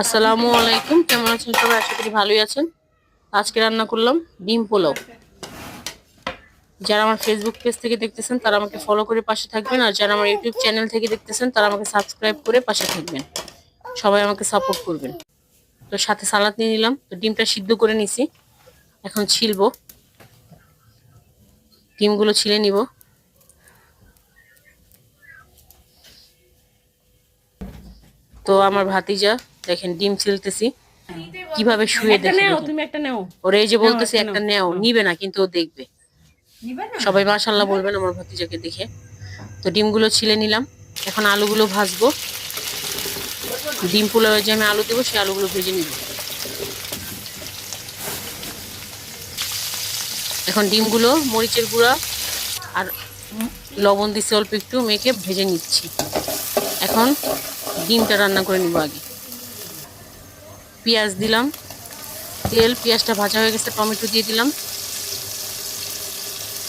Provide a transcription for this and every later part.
আসসালামু আলাইকুম। কেমন আছেন সবাই? আশা করি ভালোই আছেন। আজকে রান্না করলাম ডিম পোলাও। যারা আমার ফেসবুক পেজ থেকে দেখতেছেন, তারা আমাকে ফলো করে পাশে থাকবেন। আর যারা আমার ইউটিউব চ্যানেল থেকে দেখতেছেন, তারা আমাকে সাবস্ক্রাইব করে পাশে থাকবেন। সবাই আমাকে সাপোর্ট করবেন। তো সাথে সালাদ নিয়ে নিলাম। তো ডিমটা সিদ্ধ করে নিছি। এখন ছিলবো। ডিমগুলো ছিলে নিব। তো আমার ভাতিজা দেখেন ডিম ছিলতেছি। কীভাবে শুয়ে দেখে তুমি একটা নেও। ওরে এই যে বলতেছি একটা নাও, নিবে না কিন্তু ও দেখবে। সবাই মাশাল্লাহ বলবেন আমার ভাতিজাকে দেখে। তো ডিমগুলো ছিলে নিলাম। এখন আলুগুলো ভাজবো। ডিম পোলাও যে আমি আলু দেবো সেই আলুগুলো ভেজে নিব। এখন ডিমগুলো মরিচের গুঁড়া আর লবণ দিছে অল্প একটু মেখে ভেজে নিচ্ছি। এখন ডিমটা রান্না করে নিব আগে। পেঁয়াজ দিলাম, তেল, পেঁয়াজটা ভাজা হয়ে গেছে, টমেটো দিয়ে দিলাম।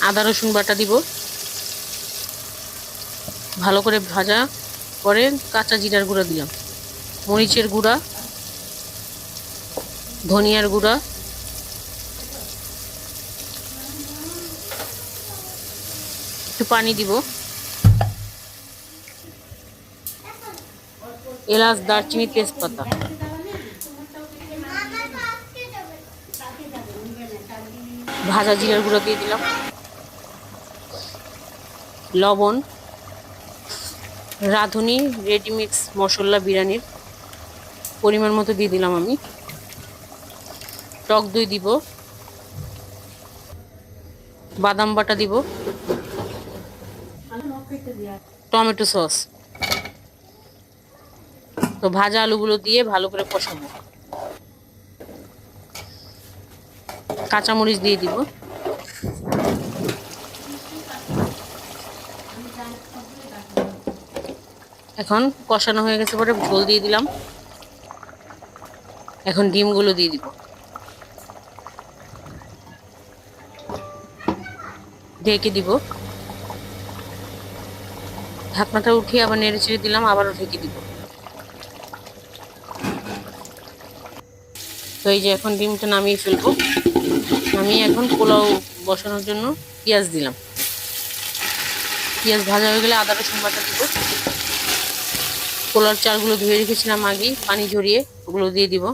আদা, রসুন বাটা দিব। ভালো করে ভাজা পরে কাঁচা জিরার গুঁড়া দিলাম। মরিচের গুঁড়া, ধনিয়ার গুঁড়া, একটু পানি দিব। এলাচ, দারচিনি, তেজপাতা। ভাজা জিরার গুঁড়ো দিয়ে দিলাম। লবণ, রাঁধুনি, রেডিমিক্স মশলা, বিরিয়ানির পরিমাণ মতো দিয়ে দিলাম আমি। টক দই দিব। বাদাম বাটা দিব। Tomato sauce. তো ভাজা আলুগুলো দিয়ে ভালো করে কষাবো। কাঁচামরিচ দিয়ে দিব। এখন কষানো হয়ে গেছে পরে ঝোল দিয়ে দিলাম। এখন ডিমগুলো দিয়ে দিব। ঢেকে দিব। ঢাকনাটা উঠিয়ে আবার নেড়ে চেড়ে দিলাম, আবারও ঢেকে দিব। তো এই যে এখন ডিমটা নামিয়ে ফেলব। আমি এখন পোলাও বসানোর জন্য পেঁয়াজ দিলাম। পেঁয়াজ ভাজা হয়ে গেলে আদা রসুন বাটা দিব। পোলার চালগুলো ধুয়ে রেখেছিলাম আগেই, পানি ঝরিয়ে ওগুলো দিয়ে দিব।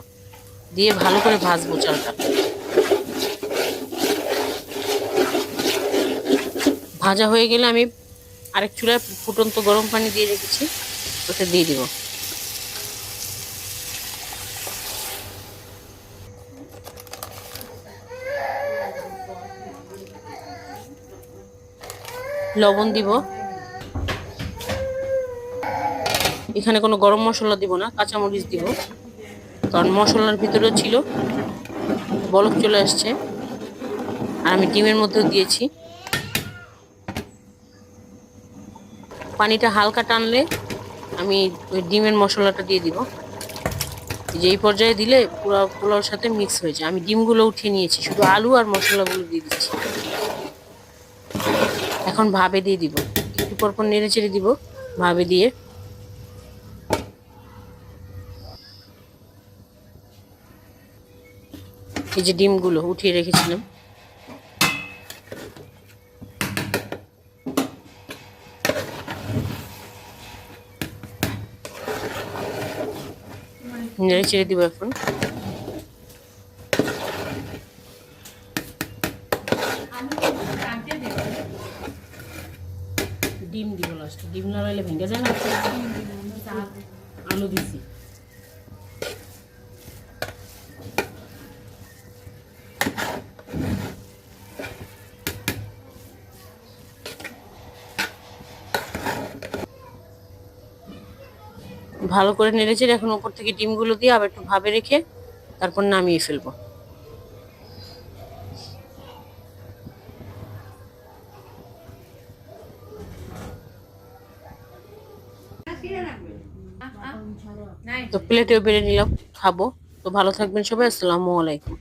দিয়ে ভালো করে ভাজবো চালটা। ভাজা হয়ে গেলে আমি আরেক চুলায় ফুটন্ত গরম পানি দিয়ে রেখেছি ওটা দিয়ে দিব। লবণ দিব। এখানে কোনো গরম মশলা দিব না, কাঁচামরিচ দিব। কারণ মশলার ভিতরেও ছিল, বলক চলে আসছে। আর আমি ডিমের মধ্যেও দিয়েছি। পানিটা হালকা টানলে আমি ওই ডিমের মশলাটা দিয়ে দিব। যে এই পর্যায়ে দিলে পুরো পোলাওর সাথে মিক্স হয়ে যায়। আমি ডিমগুলো উঠিয়ে নিয়েছি, শুধু আলু আর মশলাগুলো দিয়ে দিচ্ছি। এখন ভাবে দিয়ে দিব। একটু পর পর নেড়ে চেড়ে দিব ভাবে দিয়ে। এই যে ডিমগুলো উঠিয়ে রেখেছিলাম। নেড়ে চেড়ে দিব এখন। ডিম দিব লাস্টে ডিম না রইলে ভেঙে যায় না? আলু দিছি। ভালো করে নেড়েছে এখন উপর থেকে ডিমগুলো দিয়ে আবার একটু ভাবে রেখে তারপর নামিয়ে ফেলব। তো প্লেটেও বেড়ে নিলাম খাব। তো ভালো থাকবেন সবাই আসসালামু আলাইকুম।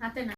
হাতে না